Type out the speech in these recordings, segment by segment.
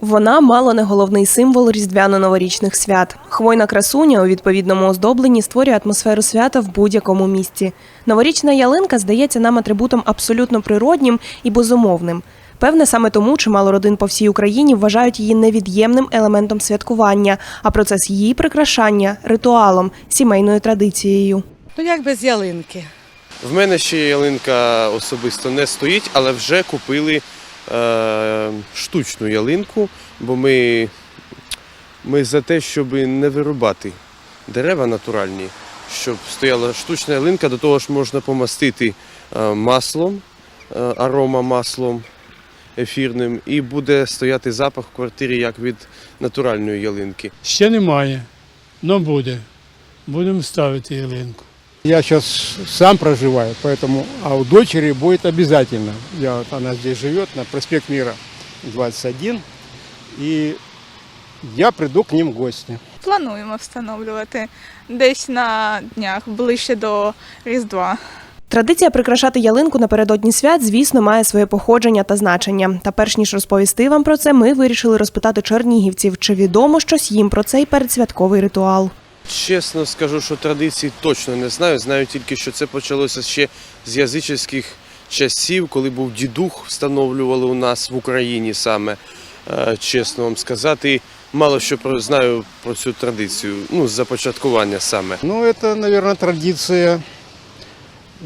Вона мало не головний символ різдвяно-новорічних свят. Хвойна красуня у відповідному оздобленні створює атмосферу свята в будь-якому місці. Новорічна ялинка здається нам атрибутом абсолютно природнім і безумовним. Певне, саме тому чимало родин по всій Україні вважають її невід'ємним елементом святкування, а процес її прикрашання ритуалом, сімейною традицією. Ну як без ялинки? В мене ще ялинка особисто не стоїть, але вже купили штучну ялинку, бо ми, ми за те, щоб не вирубати дерева натуральні, щоб стояла штучна ялинка, до того ж можна помастити е, маслом, е, арома маслом ефірним, і буде стояти запах в квартирі як від натуральної ялинки. Ще немає, але буде. Будемо ставити ялинку. Я сейчас сам проживаю, поэтому, а у дочери будет обязательно. Я, вот она здесь живет, на проспект Мира 21, и я приду к ним в гости. Плануємо встановлювати десь на днях ближче до Різдва. Традиція прикрашати ялинку напередодні свят, звісно, має своє походження та значення. Та перш ніж розповісти вам про це, ми вирішили розпитати чернігівців, чи відомо щось їм про цей передсвятковий ритуал. Чесно скажу, що традицій точно не знаю. Знаю тільки, що це почалося ще з язичних часів, коли був дідух, встановлювали у нас в Україні саме. Е, Чесно вам сказати, мало що про знаю про цю традицію. Ну, з започаткування саме. Ну, это, наверное, традиция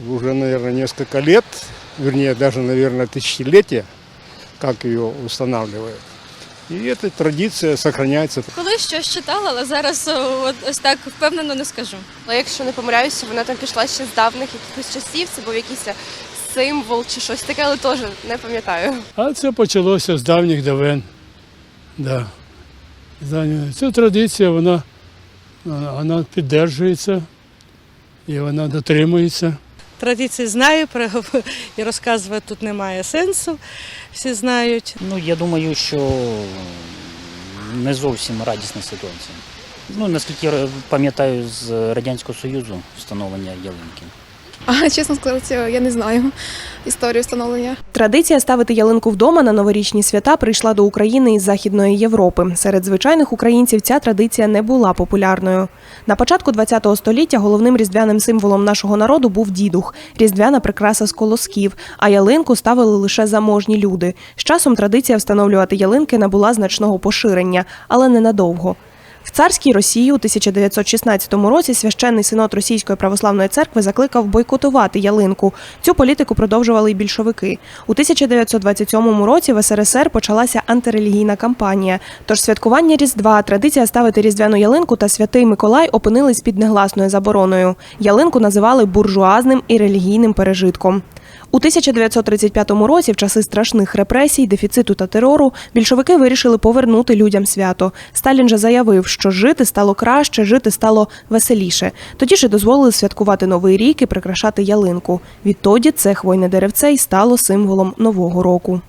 уже, наверное, несколько лет, вернее, даже, наверное, тысячелетия, как ее устанавливают. И эта традиция сохраняется. Коли щось читала, але зараз от, ось так впевнено не скажу. Але якщо не помиляюся, вона там пішла ще з давних якихось часів. Це був якийсь символ чи щось таке, але теж не пам'ятаю. А це почалося з давніх давен. Да. Ця традиція, вона, вона піддержується і вона дотримується. Традиції знаю, і розказувати тут немає сенсу. Всі знають. Ну, я думаю, що не зовсім радісна ситуація. Ну, наскільки пам'ятаю з Радянського Союзу встановлення ялинки. А чесно сказати, я не знаю історію встановлення. Традиція ставити ялинку вдома на новорічні свята прийшла до України із Західної Європи. Серед звичайних українців ця традиція не була популярною. На початку ХХ століття головним різдвяним символом нашого народу був дідух – різдвяна прикраса з колосків, а ялинку ставили лише заможні люди. З часом традиція встановлювати ялинки набула значного поширення, але ненадовго. В царській Росії у 1916 році священний синод Російської православної церкви закликав бойкотувати ялинку. Цю політику продовжували й більшовики. У 1927 році в СРСР почалася антирелігійна кампанія. Тож святкування Різдва, традиція ставити різдвяну ялинку та святий Миколай опинились під негласною забороною. Ялинку називали буржуазним і релігійним пережитком. У 1935 році, в часи страшних репресій, дефіциту та терору, більшовики вирішили повернути людям свято. Сталін же заявив, що жити стало краще, жити стало веселіше. Тоді ж дозволили святкувати новий рік і прикрашати ялинку. Відтоді це хвойне деревце й стало символом нового року.